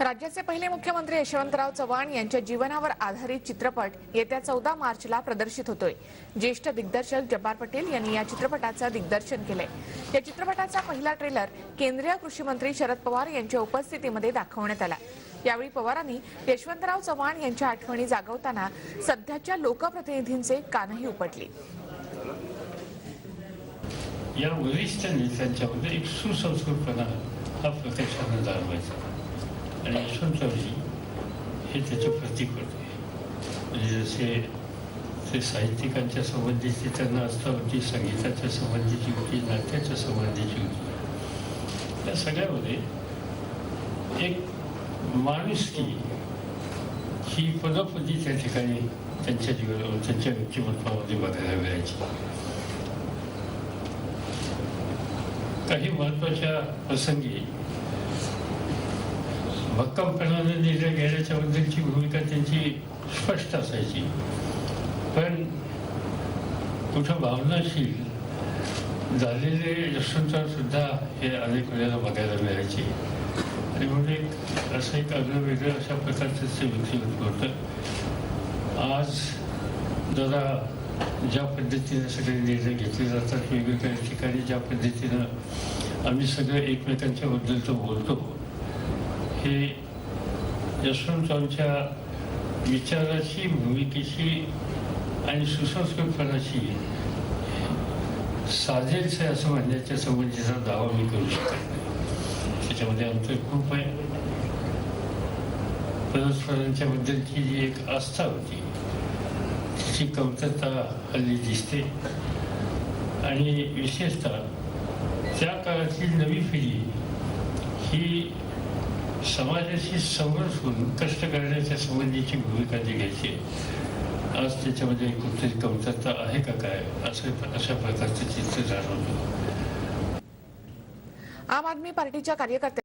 राज्याचे पहिले मुख्यमंत्री यशवंतराव चव्हाण यांच्या जीवनावर आधारित चित्रपट येत्या चौदा मार्चला प्रदर्शित होतोय. ज्येष्ठ दिग्दर्शक जब्बार पटेल यांनी या चित्रपटाचं दिग्दर्शन केलंय. या चित्रपटाचा पहिला ट्रेलर केंद्रीय कृषी मंत्री शरद पवार यांच्या उपस्थितीमध्ये दाखवण्यात आला. यावेळी पवारांनी यशवंतराव चव्हाण यांच्या आठवणी जागवताना सध्याच्या लोकप्रतिनिधींचे कानही उपटले. या वरिष्ठ नेत्यांच्यामध्ये एक सुसंस्कृतपणा हा प्रत्यक्षानं जाणवायचा आणि यशवंतरावजी हे त्याचं प्रतीक होते. म्हणजे जसे ते साहित्यिकांच्या संबंधीची त्यांना आस्था होती संगीताच्या संबंधीची होती नाट्याच्या संबंधीची होती. या सगळ्यामध्ये एक माणुसकी ही पदोपदी त्या ठिकाणी त्यांच्या जीवनावर त्यांच्या व्यक्तिमत्वामध्ये बघायला मिळायची. काही महत्त्वाच्या प्रसंगी भक्कमपणाने निर्णय घेण्याच्याबद्दलची भूमिका त्यांची स्पष्ट असायची. पण कुठं भावनाशील झालेले यशवंतराव सुद्धा हे अनेक वेळेला बघायला मिळायचे. आणि म्हणून एक असं एक अगं वेगळं अशा प्रकारचं ते व्यक्तिमत्व होतं आज जरा ज्या पद्धतीने सगळे निर्णय घेतले जातात वेगवेगळ्या ठिकाणी ज्या पद्धतीनं आम्ही सगळ्या एकमेकांच्याबद्दल तो बोलतो. तो बोलतो हे यशवंतरावच्या विचाराची भूमिकेची आणि सुसंस्कृतपणाची साजेलच आहे असं म्हणण्याच्या संबंधीचा दावा मी करू शकत नाही. त्याच्यामध्ये अंतर खूप आहे. परस्परांच्या बद्दलची जी एक आस्था होती तिची कमतरता हल्ली दिसते. आणि विशेषतः त्या काळातली नवी पिढी ही समाजाशी समरस होऊन कष्ट करण्याच्या संबंधीची भूमिका जी घ्यायची आज त्याच्यामध्ये कुठली कमतरता आहे का काय असं अशा प्रकारचं चित्र जाणवतो. आम आदमी पार्टीच्या कार्यकर्त्या